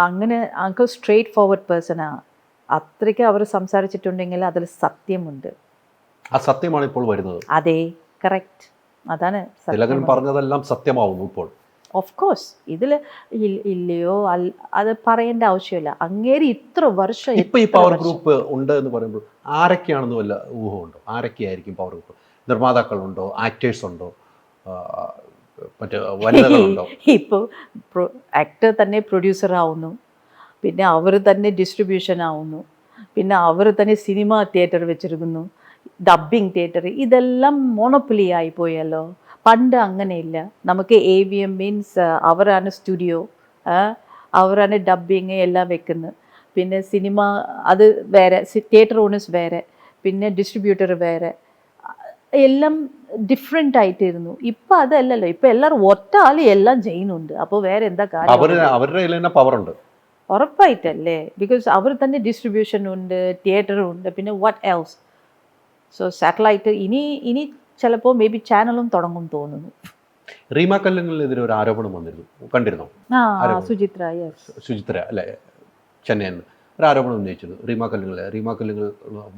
S2: അങ്ങനെ അങ്കിൾ സ്ട്രേറ്റ് ഫോർവേഡ് പേഴ്സണാണ് അത്രയ്ക്ക് അവർ സംസാരിച്ചിട്ടുണ്ടെങ്കിൽ അതിൽ സത്യമുണ്ട്.
S1: ആ സത്യമാണ് ഇപ്പോൾ വരുന്നത്.
S2: അതെ കറക്റ്റ് അതാണ്
S1: തിലകൻ പറഞ്ഞതെല്ലാം സത്യമാവുന്നു ഇപ്പോൾ.
S2: ഓഫ് കോഴ്സ് ഇതിൽ ഇല്ലയോ അത് പറയേണ്ട ആവശ്യമില്ല. അങ്ങേരി ഇത്ര വർഷം
S1: ഇപ്പൊ ഈ പവർ ഗ്രൂപ്പ് ഉണ്ട് എന്ന് പറയുമ്പോൾ ആരൊക്കെയാണെന്ന് വല്ല ഊഹമുണ്ടോ? ആരൊക്കെയായിരിക്കും പവർ ഗ്രൂപ്പ് നിർമ്മാതാക്കളുണ്ടോ? ആക്ടേഴ്സ് ഉണ്ടോ? മറ്റ് വനിതകളുണ്ടോ?
S2: ഇപ്പോൾ ആക്ടർ തന്നെ പ്രൊഡ്യൂസർ ആവുന്നു. പിന്നെ അവർ തന്നെ ഡിസ്ട്രിബ്യൂഷൻ ആവുന്നു. പിന്നെ അവർ തന്നെ സിനിമ തിയേറ്റർ വെച്ചിരിക്കുന്നു. ഡബ്ബിംഗ് തിയേറ്റർ ഇതെല്ലാം മോണോപ്പൊലി ആയി പോയല്ലോ. പണ്ട് അങ്ങനെയില്ല. നമുക്ക് എ വി എം മീൻസ് അവരാണ് സ്റ്റുഡിയോ അവരാണ് ഡബ്ബിങ് എല്ലാം വെക്കുന്നത്. പിന്നെ സിനിമ അത് വേറെ തിയേറ്റർ ഓണേഴ്സ് വേറെ പിന്നെ ഡിസ്ട്രിബ്യൂട്ടർ വേറെ. എല്ലാം ഡിഫറെന്റ് ആയിട്ടിരുന്നു. ഇപ്പം അതല്ലല്ലോ. ഇപ്പം എല്ലാവരും ഒറ്റ ആൾ എല്ലാം ചെയ്യുന്നുണ്ട്. അപ്പോൾ വേറെ എന്താ കാര്യം?
S1: അവരുടെ പവറുണ്ട്
S2: ഉറപ്പായിട്ടല്ലേ? ബിക്കോസ് അവർ തന്നെ ഡിസ്ട്രിബ്യൂഷൻ ഉണ്ട് തിയേറ്റർ ഉണ്ട് പിന്നെ വാട്ട് എൽസ് സോ സാറ്റലൈറ്റ് ഇനി ഇനി ചിലപ്പോൾ മേ ബി ചാനലും തുടങ്ങും തോന്നുന്നു.
S1: റീമ കല്ലുങ്ങളിലെതിരെ ഒരു ആരോപണം വന്നിരുന്നു. കണ്ടിരുന്നോ?
S2: സുചിത്ര യെസ്
S1: ശുചിത്ര അല്ലെ? ചെന്നൈയിൽ ഒരു ആരോപണം ഉന്നയിച്ചിരുന്നു റീമ കല്ലുങ്ങൾ റീമ കല്ലുങ്ങൾ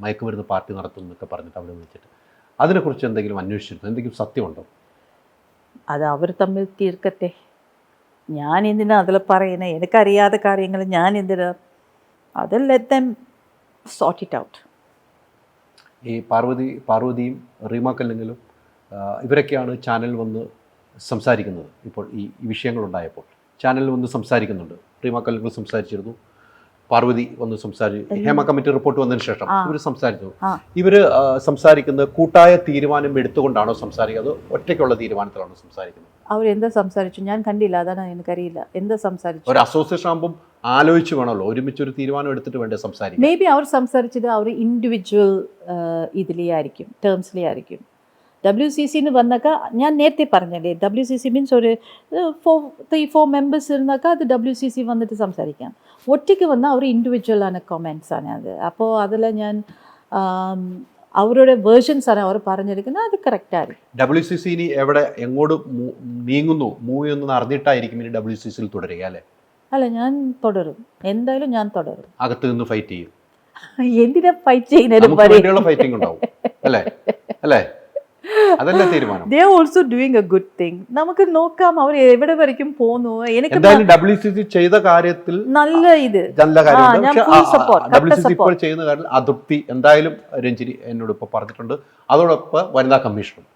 S1: മയക്കുമരുന്ന് പാർട്ടി നടത്തുന്നു എന്നൊക്കെ പറഞ്ഞിട്ട് അവിടെ വിളിച്ചിട്ട് അതിനെക്കുറിച്ച് എന്തെങ്കിലും അന്വേഷിച്ചിരുന്നു? എന്തെങ്കിലും സത്യമുണ്ടോ?
S2: അത് അവർ തമ്മിൽ തീർക്കട്ടെ. ഞാൻ എന്തിനാ അതിൽ പറയുന്നത് എനിക്കറിയാത്ത കാര്യങ്ങൾ ഞാൻ എന്തിനാ? അതിൽ ലെറ്റ് സോർട്ട് ഇറ്റ് ഔട്ട്
S1: ഈ പാർവതി പാർവതിയും റീമ കല്ലുങ്ങളും ആ, ഇവരൊക്കെയാണ് ചാനലിൽ വന്ന് സംസാരിക്കുന്നത് ഇപ്പോൾ ഈ വിഷയങ്ങളുണ്ടായപ്പോൾ. ചാനലിൽ വന്ന് സംസാരിക്കുന്നുണ്ട്. റീമ കല്ലുങ്ങൾ സംസാരിച്ചിരുന്നു. പാർവതി വന്ന് സംസാരിച്ചു. ഹേമ കമ്മിറ്റി റിപ്പോർട്ട് വന്നതിന് ശേഷം. ഇവർ സംസാരിച്ചു. ഇവർ ഇവർ സംസാരിക്കുന്നത് കൂട്ടായ തീരുമാനം എടുത്തുകൊണ്ടാണോ സംസാരിക്കുന്നത് അതോ ഒറ്റയ്ക്കുള്ള തീരുമാനത്തിലാണോ സംസാരിക്കുന്നത്?
S2: എന്താ സംസാരിച്ചു? ഞാൻ കണ്ടില്ല അതാണ് എനിക്കറിയില്ല. എന്താ സംസാരിച്ചു?
S1: ഒരു അസോസിയേഷൻ ആകുമ്പോൾ ആലോചിച്ച് വേണമല്ലോ. ഒരുമിച്ച് ഒരു തീരുമാനം എടുത്തിട്ട് വേണ്ട സംസാരിക്കും
S2: മേ ബി അവർ സംസാരിച്ചത് അവർ ഇൻഡിവിജ്വൽ ഇതിലേ ആയിരിക്കും ടേംസിലേ ആയിരിക്കും ഡബ്ല്യു സി സിന്ന് വന്നൊക്കെ ഞാൻ നേരത്തെ പറഞ്ഞല്ലേ ഡബ്ല്യു സി സി മീൻസ് ഒരു ഫോർ ത്രീ ഫോർ മെമ്പേഴ്സ് ഇരുന്നൊക്കെ അത് ഡബ്ല്യു സി സി വന്നിട്ട് സംസാരിക്കാം. ഒറ്റയ്ക്ക് വന്നാൽ അവർ ഇൻഡിവിജ്വലാണ് ആണ് അത്. അപ്പോൾ അതിൽ ഞാൻ അവരുടെ വേർഷൻസ് ആണ് അവർ പറഞ്ഞിരിക്കുന്നത് അത് കറക്റ്റായിരിക്കും
S1: ഡബ്ല്യു സി സി ഇനി എവിടെ എങ്ങോട്ട് നീങ്ങുന്നു മൂവ് ചെയ്യുന്നു അറിഞ്ഞിട്ടായിരിക്കും ഇനി ഡബ്ല്യു സി സിയിൽ തുടരുക അല്ലേ?
S2: അല്ല ഞാൻ തുടരും. എന്തായാലും ഞാൻ തുടരും.
S1: അകത്ത് നിന്ന് ഫൈറ്റ് ചെയ്യും.
S2: എന്തിനാ ഫൈറ്റ് ചെയ്യുന്നതിന്
S1: ഫൈറ്റിംഗ് ഉണ്ടാവും അല്ലേ? അല്ലേ? അതല്ല തീരുമാനം.
S2: They also doing a good thing നമുക്ക് നോക്കാം അവർ എവിടെ വരയ്ക്കും പോന്നു. എനിക്ക്
S1: ഡബ്ല്യു സി സി ചെയ്ത കാര്യത്തിൽ
S2: നല്ല ഇത്.
S1: നല്ല കാര്യം ഇപ്പോൾ ചെയ്യുന്ന കാര്യത്തിൽ അതൃപ്തി എന്തായാലും രഞ്ജിനി എന്നോട് ഇപ്പോൾ പറഞ്ഞിട്ടുണ്ട്. അതോടൊപ്പം വനിതാ കമ്മീഷനും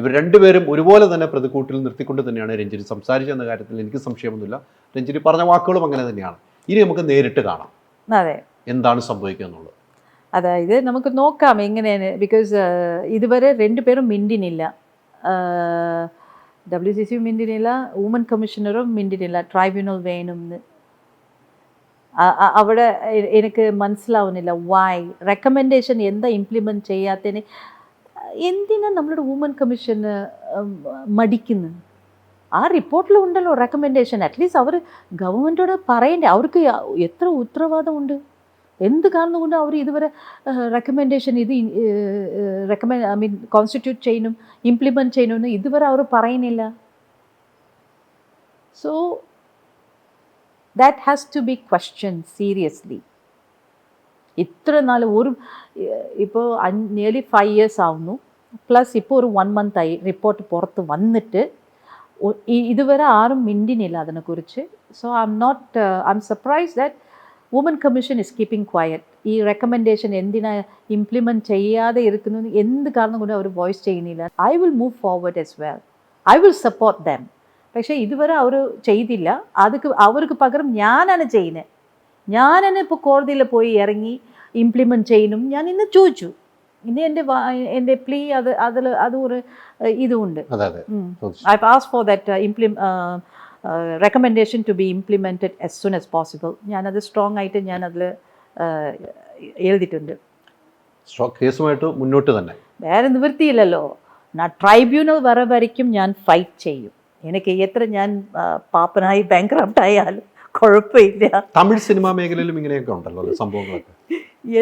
S1: ഇവർ രണ്ടുപേരും ഒരുപോലെ തന്നെ പ്രതിക്കൂട്ടിൽ നിർത്തിക്കൊണ്ട് തന്നെയാണ് രഞ്ജിനി സംസാരിച്ചെന്ന കാര്യത്തിൽ എനിക്ക് സംശയമൊന്നുമില്ല. രഞ്ജിനി പറഞ്ഞ വാക്കുകളും അങ്ങനെ തന്നെയാണ്. ഇനി നമുക്ക് നേരിട്ട് കാണാം.
S2: അതെ.
S1: എന്താണ് സംഭവിക്കുക എന്നുള്ളത്?
S2: അതായത് നമുക്ക് നോക്കാം എങ്ങനെയാണ് ബിക്കോസ് ഇതുവരെ രണ്ടുപേരും മിണ്ടിനില്ല. ഡബ്ല്യു സി സിയും മിണ്ടിനില്ല വുമൻ കമ്മീഷണറും മിണ്ടിനില്ല ട്രൈബ്യൂണൽ വേണമെന്ന് അവിടെ എനിക്ക് മനസ്സിലാവുന്നില്ല വായ് റെക്കമെൻഡേഷൻ എന്താ ഇംപ്ലിമെന്റ് ചെയ്യാത്തതിന്? എന്തിനാ നമ്മളുടെ വുമൻ കമ്മീഷന് മടിക്കുന്നത് ആ റിപ്പോർട്ടിൽ ഉണ്ടല്ലോ റെക്കമെൻഡേഷൻ അറ്റ്ലീസ്റ്റ് അവർ ഗവൺമെന്റോട് പറയണ്ടേ അവർക്ക് എത്ര ഉത്തരവാദമുണ്ട് എന്ത് കാരണം അവർ ഇതുവരെ റെക്കമെൻഡേഷൻ ഇത് റെക്കമെൻഡ് ഐ മീൻ കോൺസ്റ്റിറ്റ്യൂട്ട് ചെയ്യണം ഇംപ്ലിമെന്റ് ചെയ്യണമെന്ന് ഇതുവരെ അവർ പറയുന്നില്ല. So that has to be question seriously ഇത്ര നാൾ ഒരു ഇപ്പോൾ നിയർലി ഫൈവ് ഇയേഴ്സ് ആവുന്നു. പ്ലസ് ഇപ്പോൾ ഒരു വൺ മന്ത് ആയി റിപ്പോർട്ട് പുറത്ത് വന്നിട്ട് ഇതുവരെ ആരും മിണ്ടിനില്ല അതിനെക്കുറിച്ച്. So I'm not I'm surprise that woman commission is keeping quiet ഈ റെക്കമെൻഡേഷൻ എന്തിനാ ഇംപ്ലിമെന്റ് ചെയ്യാതെ ഇരിക്കുന്നു എന്ത് കാരണം കൊണ്ട് അവർ വോയിസ് ചെയ്യുന്നില്ല. I will move forward as well I will support them പക്ഷേ ഇതുവരെ അവർ ചെയ്തില്ല. അതുക്ക് അവർക്ക് പകരം ഞാനാണ് ചെയ്യുന്നത് ഞാനെന്നെ ഇപ്പോൾ കോടതിയിൽ പോയി ഇറങ്ങി ഇംപ്ലിമെന്റ് ചെയ്യണം ഞാൻ ഇന്ന് ചോദിച്ചു. ഇന്ന് എന്റെ എന്റെ പ്ലീ അത് അതിൽ അതും ഒരു ഇതുമുണ്ട്
S1: ഐ പാസ്
S2: ഫോർ ദാറ്റ്
S1: ചോദിച്ചു.
S2: I've to be implemented as implim- as possible. ഞാനത് സ്ട്രോങ് ആയിട്ട് ഞാനതിൽ എഴുതിയിട്ടുണ്ട്.
S1: കേസുമായിട്ട് മുന്നോട്ട് തന്നെ.
S2: വേറെ നിവൃത്തിയില്ലല്ലോ. ട്രൈബ്യൂണൽ വരെ വരയ്ക്കും ഞാൻ ഫൈറ്റ് ചെയ്യും. എനിക്ക് എത്ര ഞാൻ പാപ്പനായി ബാങ്ക്രപ്റ്റ് ആയാലും കുഴപ്പമില്ല.
S1: തമിഴ് സിനിമാ മേഖലയിലും ഇങ്ങനെയൊക്കെ ഉണ്ടല്ലോ സംഭവങ്ങളൊക്കെ?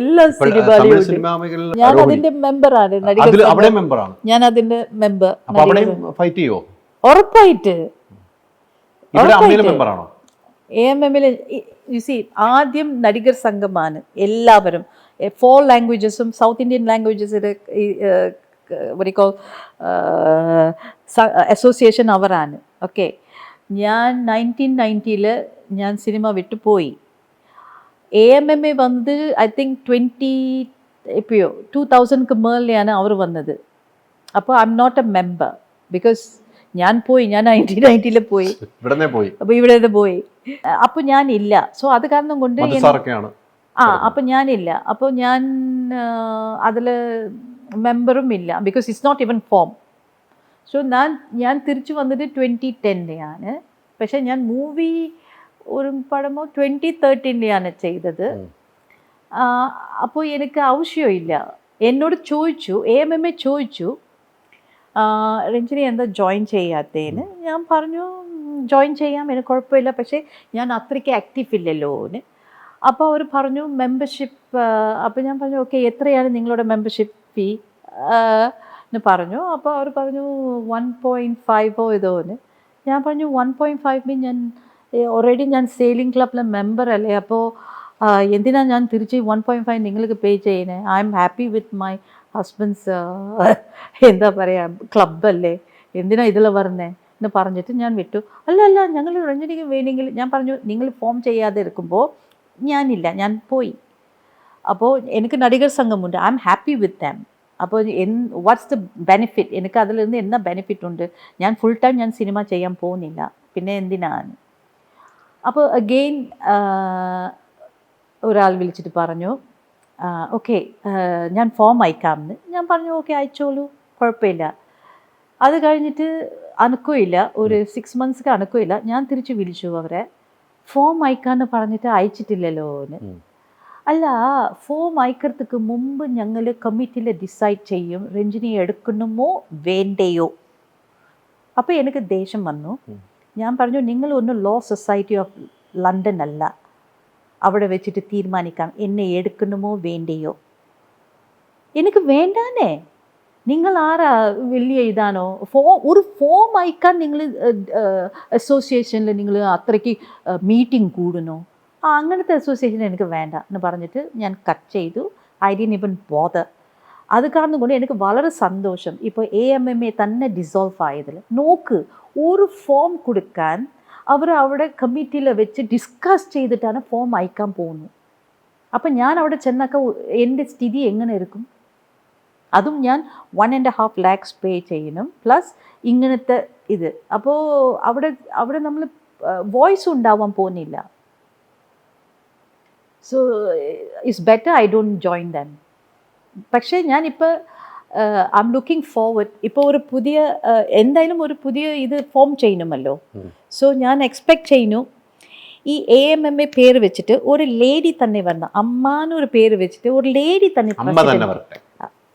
S2: എല്ലാ
S1: സിനിമയിലും
S2: ഞാൻ അതിന്റെ മെമ്പറാണ് ഞാൻ അതിന്റെ മെമ്പർ
S1: ഫൈറ്റ്
S2: ഉറപ്പായിട്ട്.
S1: മെമ്പറാണോ?
S2: എ എം എമ്മിൽ യു സി ആദ്യം നടികർ സംഘമാണ് എല്ലാവരും. ഫോർ ലാംഗ്വേജസും സൗത്ത് ഇന്ത്യൻ ലാംഗ്വേജസിൽ വരിക്കോ അസോസിയേഷൻ അവരാണ്. ഓക്കെ ഞാൻ നയന്റീൻ നയന്റിയിൽ ഞാൻ സിനിമ വിട്ടുപോയി എ എം എം എ വന്നത് ഐ തിങ്ക് ട്വന്റി എപ്പോയോ ടു തൗസൻഡ്ക്ക് മേളിലാണ് അവർ വന്നത്. അപ്പോൾ I'm not a member because ഞാൻ പോയി ഞാൻ നയന്റീൻ നയന്റിയിൽ പോയി.
S1: ഇവിടെ പോയി.
S2: അപ്പൊ ഇവിടെ പോയി. അപ്പൊ ഞാൻ ഇല്ല സോ അത് കാരണം കൊണ്ട് ആ അപ്പൊ ഞാനില്ല. അപ്പോൾ ഞാൻ അതിൽ മെമ്പറും ഇല്ല. Because it's not even form so ഞാൻ ഞാൻ തിരിച്ചു വന്നിട്ട് ട്വന്റി ടെന്നിലാണ് പക്ഷേ ഞാൻ മൂവി ഒരു പടമോ ട്വന്റി തേർട്ടീനിലാണ് ചെയ്തത്. അപ്പോൾ എനിക്ക് ആവശ്യമില്ല. എന്നോട് ചോദിച്ചു എ എം എം എ ചോദിച്ചു രഞ്ജിനി എന്താ ജോയിൻ ചെയ്യാത്തതിന് ഞാൻ പറഞ്ഞു ജോയിൻ ചെയ്യാം എനിക്ക് കുഴപ്പമില്ല. പക്ഷേ ഞാൻ അത്രയ്ക്ക് ആക്റ്റീവ് ഇല്ലല്ലോ എന്ന് അപ്പോൾ അവർ പറഞ്ഞു മെമ്പർഷിപ്പ് അപ്പോൾ ഞാൻ പറഞ്ഞു ഓക്കെ എത്രയാണ് നിങ്ങളുടെ മെമ്പർഷിപ്പ് ഫീ എന്ന് പറഞ്ഞു. അപ്പോൾ അവർ പറഞ്ഞു വൺ പോയിന്റ് ഫൈവോ ഇതോ എന്ന് ഞാൻ പറഞ്ഞു വൺ പോയിന്റ് ഫൈവ് ഞാൻ ഓൾറെഡി ഞാൻ സെയിലിംഗ് ക്ലബിലെ മെമ്പർ അല്ലേ? അപ്പോൾ എന്തിനാണ് ഞാൻ തിരിച്ച് വൺ പോയിന്റ് ഫൈവ് നിങ്ങൾക്ക് പേ ചെയ്യുന്നത് I'm happy with my husband's എന്താ പറയുക ക്ലബ്ബല്ലേ? എന്തിനാ ഇതിൽ വരുന്നേ എന്ന് പറഞ്ഞിട്ട് ഞാൻ വിട്ടു. അല്ല അല്ല ഞങ്ങൾ രഞ്ജനിക്ക് വേണമെങ്കിൽ ഞാൻ പറഞ്ഞു നിങ്ങൾ ഫോം ചെയ്യാതെ ഇരിക്കുമ്പോൾ ഞാനില്ല ഞാൻ പോയി. അപ്പോൾ എനിക്ക് നടികർ സംഘമുണ്ട്. I'm happy with them അപ്പോൾ എൻ വാട്ട്സ് ദ ബെനിഫിറ്റ് എനിക്ക് അതിൽ നിന്ന് എന്നാ ബെനിഫിറ്റ് ഉണ്ട്? ഞാൻ ഫുൾ ടൈം ഞാൻ സിനിമ ചെയ്യാൻ പോകുന്നില്ല. പിന്നെ എന്തിനാണ്? അപ്പോൾ അഗെയിൻ ഒരാൾ വിളിച്ചിട്ട് പറഞ്ഞു ഓക്കെ ഞാൻ ഫോം അയക്കാമെന്ന്. ഞാൻ പറഞ്ഞു ഓക്കെ അയച്ചോളൂ കുഴപ്പമില്ല. അത് കഴിഞ്ഞിട്ട് അനക്കുമില്ല ഒരു സിക്സ് മന്ത്സ്ക്ക് അനക്കുമില്ല ഞാൻ തിരിച്ച് വിളിച്ചു അവരെ. ഫോം അയക്കാന്ന് പറഞ്ഞിട്ട് അയച്ചിട്ടില്ലല്ലോ അല്ല ഫോം അയക്കറത്തുക്ക് മുമ്പ് ഞങ്ങൾ കമ്മിറ്റിയിൽ ഡിസൈഡ് ചെയ്യും രഞ്ജിനി എടുക്കണമോ വേണ്ടയോ? അപ്പോൾ എനിക്ക് ദേഷ്യം വന്നു. ഞാൻ പറഞ്ഞു നിങ്ങൾ ഒന്ന് ലോ സൊസൈറ്റി ഓഫ് ലണ്ടൻ അല്ല അവിടെ വെച്ചിട്ട് തീരുമാനിക്കാം. എന്നെ എടുക്കണമോ വേണ്ടയോ? എനിക്ക് വേണ്ടാനേ നിങ്ങൾ ആരാ? വലിയ ഇതാണോ? ഫോ ഒരു ഫോം അയക്കാൻ നിങ്ങൾ അസോസിയേഷനിൽ നിങ്ങൾ അത്രയ്ക്ക് മീറ്റിംഗ് കൂടണോ ആ അങ്ങനത്തെ അസോസിയേഷൻ എനിക്ക് വേണ്ട എന്ന് പറഞ്ഞിട്ട് ഞാൻ കട്ട് ചെയ്തു. ഐ ഡിൻ ഇവൻ ബോധർ അത് കാരണം കൊണ്ട് എനിക്ക് വളരെ സന്തോഷം. ഇപ്പോൾ എ എം എം എ തന്നെ ഡിസോൾവ് ആയതിൽ. നോക്ക് ഒരു ഫോം കൊടുക്കാൻ അവർ അവിടെ കമ്മിറ്റിയിൽ വെച്ച് ഡിസ്കസ് ചെയ്തിട്ടാണ് ഫോം അയക്കാൻ പോകുന്നത്. അപ്പം ഞാൻ അവിടെ ചെന്നൊക്കെ എന്റെ സ്ഥിതി എങ്ങനെ ഇരിക്കും? അതും ഞാൻ one and half lakhs pay ചെയ്യണം പ്ലസ് ഇങ്ങനത്തെ ഇത്. അപ്പോൾ അവിടെ അവിടെ നമ്മൾ വോയിസ് ഉണ്ടാവാൻ പോകുന്നില്ല. So it's better I don't join then പക്ഷേ ഞാനിപ്പോൾ ഐ എം ലുക്കിംഗ് ഫോർവേഡ് ഇപ്പോൾ ഒരു പുതിയ എന്തായാലും ഒരു പുതിയ ഇത് ഫോം ചെയ്യണമല്ലോ. സോ ഞാൻ എക്സ്പെക്ട് ചെയ്യുന്നു ഈ എ എം എം എ പേര് വെച്ചിട്ട് ഒരു ലേഡി തന്നെ വരണം. അമ്മാനൊരു പേര് വെച്ചിട്ട് ഒരു ലേഡി തന്നെ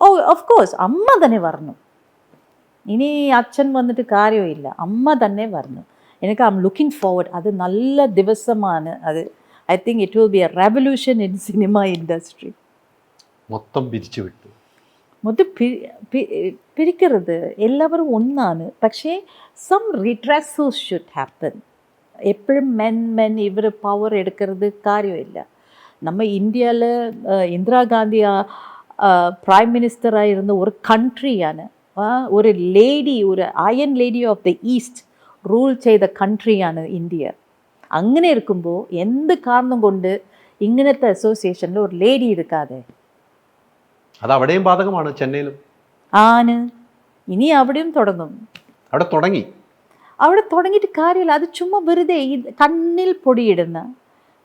S2: ഓ ഓഫ് കോഴ്സ് അമ്മ തന്നെ വരണം. ഇനി അച്ഛൻ വന്നിട്ട് കാര്യമില്ല അമ്മ തന്നെ വരണം. എനിക്ക് ഐ എം ലുക്കിംഗ് ഫോർവേഡ് അത് നല്ല ദിവസമാണ് അത്. I think it will be a revolution in cinema industry
S1: മൊത്തം പിരിച്ചു വിട്ടു
S2: മൊത്തം പി- പി- പിരിക്കരുത് എല്ലാവരും ഒന്നാണ് പക്ഷേ സം റിട്രസസ് ഷുഡ് ഹാപ്പൻ എപ്പോഴും മെൻ മെൻ ഇവർ പവർ എടുക്കുന്നത് കാര്യമില്ല நம்ம ഇന്ത്യയിൽ ഇന്ദിരാഗാന്ധി പ്രൈം മിനിസ്റ്റർ ആയിരുന്ന ഒരു കൺട്രിയാണ് ഒരു ലേഡി ഒരു iron lady of the East rule ചെയ്ത കൺട്രിയാണ് ഇന്ത്യ അങ്ങനെ ഇരിക്കുമ്പോൾ എന്ത് കാരണം കൊണ്ട് ഇങ്ങനത്തെ അസോസിയേഷനിൽ ഒരു ലേഡി എടുക്കാതെ
S1: അത് അവിടെയും ബാധകമാണ് ചെന്നൈയിലും.
S2: ആണ്. ഇനി അവിടെയും തുടങ്ങും.
S1: അവിടെ തുടങ്ങി.
S2: അവിടെ തുടങ്ങിയിട്ട് കാര്യമില്ല. അത് ചുമ്മാ വെറുതെ ഈ കണ്ണിൽ പൊടിയിടുന്ന.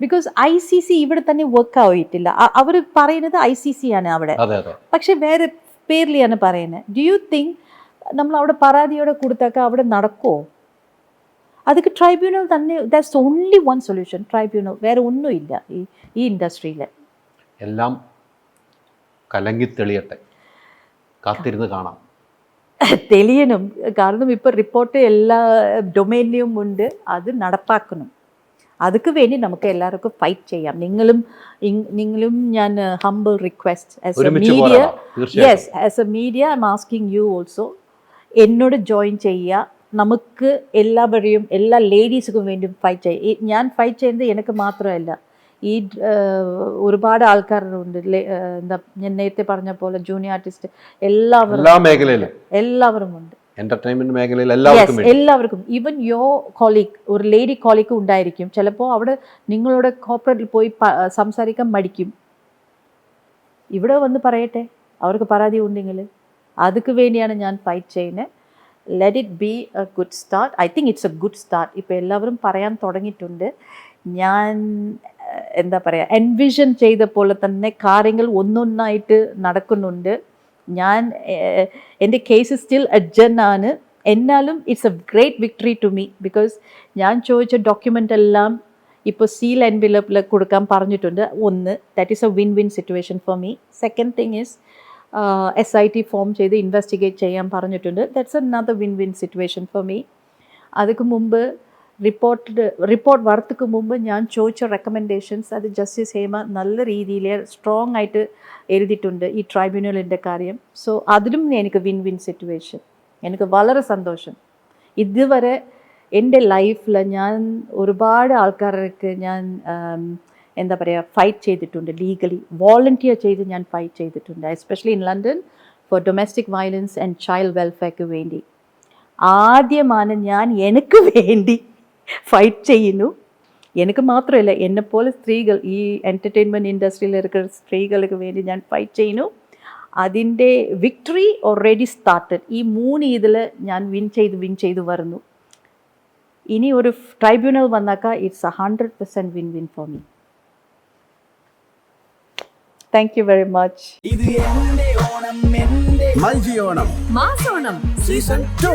S2: ബിക്കോസ് ഐ സി സി ഇവിടെ തന്നെ വർക്ക് ആയിട്ടില്ല. അവർ പറയുന്നത് ഐ സി സി ആണ് അവിടെ. പക്ഷെ വേറെ പേരിലാണ് പറയുന്നത്. ഡു യു തിങ്ക് നമ്മൾ അവിടെ പരാതിയോടെ കൊടുത്തൊക്കെ അവിടെ നടക്കുമോ അതൊക്കെ ട്രൈബ്യൂണൽ തന്നെ that's only one solution tribunal വേറെ ഒന്നുമില്ല ഈ ഈ ഇൻഡസ്ട്രിയിൽ
S1: എല്ലാം കലങ്ങി തെളിയട്ടെ കാത്തിരുന്ന് കാണാം.
S2: തെളിയണം. കാരണം ഇപ്പോൾ റിപ്പോർട്ട് എല്ലാ ഡൊമൈനിലും ഉണ്ട്. അത് നടപ്പാക്കണം. അതുക്ക് വേണ്ടി നമുക്ക് എല്ലാവർക്കും ഫൈറ്റ് ചെയ്യാം. നിങ്ങളും നിങ്ങളും ഞാൻ
S1: humble
S2: request
S1: as a
S2: media yes as a media I'm asking you also എന്നോട് ജോയിൻ ചെയ്യുക. നമുക്ക് എല്ലാവരെയും എല്ലാ ലേഡീസുക്കും വേണ്ടിയും ഫൈറ്റ് ചെയ്യാം. ഞാൻ ഫൈറ്റ് ചെയ്യുന്നത് എനിക്ക് മാത്രമല്ല. ഈ ഒരുപാട് ആൾക്കാരുണ്ട്. എന്താ ഞാൻ നേരത്തെ പറഞ്ഞ പോലെ ജൂനിയർ ആർട്ടിസ്റ്റ് എല്ലാവരും
S1: എല്ലാ മേഖലയിലും?
S2: എല്ലാവരും ഉണ്ട്.
S1: എന്റർടൈൻമെന്റ് മേഖലയിൽ എല്ലാവർക്കും
S2: എല്ലാവർക്കും. ഈവൻ യോ കോളീഗ് ഒരു ലേഡി കോളീഗ് ഉണ്ടായിരിക്കും. ചിലപ്പോൾ അവിടെ നിങ്ങളുടെ കോർപ്പറേറ്റിൽ പോയി സംസാരിക്കാൻ മടിക്കും. ഇവിടെ വന്ന് പറയട്ടെ. അവർക്ക് പരാതി ഉണ്ടെങ്കിൽ അതുക്ക് വേണ്ടിയാണ് ഞാൻ ഫൈറ്റ് ചെയ്യുന്നത് let it be a good start I think it's a good start ഇപ്പോൾ എല്ലാവരും പറയാൻ തുടങ്ങിയിട്ടുണ്ട്. ഞാൻ എന്താ പറയുക എൻവിഷൻ ചെയ്ത പോലെ തന്നെ കാര്യങ്ങൾ ഒന്നൊന്നായിട്ട് നടക്കുന്നുണ്ട്. ഞാൻ എന്റെ കേസ് സ്റ്റിൽ അഡ്ജൻ ആണ്. എന്നാലും it's a great victory to me because ഞാൻ ചോദിച്ച ഡോക്യുമെന്റ് എല്ലാം ഇപ്പോൾ സീൽ എൻവിലപ്പിൽ കൊടുക്കാൻ പറഞ്ഞിട്ടുണ്ട്. ഒന്ന് that is a win win situation for me second thing is S I T form ചെയ്ത് ഇൻവെസ്റ്റിഗേറ്റ് ചെയ്യാൻ പറഞ്ഞിട്ടുണ്ട്. That's another win win situation for me അതുക്ക് മുമ്പ് റിപ്പോർട്ട് റിപ്പോർട്ട് വർത്തക്ക് മുമ്പ് ഞാൻ ചോദിച്ച റെക്കമെൻഡേഷൻസ് അത് ജസ്റ്റിസ് ഹേമ നല്ല രീതിയിൽ സ്ട്രോങ് ആയിട്ട് എഴുതിയിട്ടുണ്ട് ഈ ട്രൈബ്യൂണലിന്റെ കാര്യം. സോ അതിലും എനിക്ക് വിൻ വിൻ സിറ്റുവേഷൻ എനിക്ക് വളരെ സന്തോഷം. ഇതുവരെ എന്റെ ലൈഫിൽ ഞാൻ ഒരുപാട് ആൾക്കാർക്ക് ഞാൻ എന്താ പറയുക ഫൈറ്റ് ചെയ്തിട്ടുണ്ട്. ലീഗലി വോളണ്ടിയർ ചെയ്ത് ഞാൻ ഫൈറ്റ് ചെയ്തിട്ടുണ്ട്. Especially in London for domestic violence and child വെൽഫെയർക്ക് വേണ്ടി. ആദ്യമാണ് ഞാൻ എനിക്ക് വേണ്ടി ഫൈറ്റ് ചെയ്യുന്നു. എനിക്ക് മാത്രമല്ല എന്നെപ്പോലെ സ്ത്രീകൾ ഈ എന്റർടൈൻമെന്റ് ഇൻഡസ്ട്രിയിൽ ഇരിക്കുന്ന സ്ത്രീകൾക്ക് വേണ്ടി ഞാൻ ഫൈറ്റ് ചെയ്യുന്നു. അതിന്റെ വിക്ടറി ഓൾറെഡി സ്റ്റാർട്ടഡ് ഈ മൂന്ന് ഇതിൽ ഞാൻ വിൻ ചെയ്ത് വിൻ ചെയ്ത് വരുന്നു. ഇനി ഒരു tribunal വന്നാക്ക it's a hundred percent win win for me thank you very much
S3: ഇത് ഓണം മൽജി ഓണം
S4: മാസോണം. Season to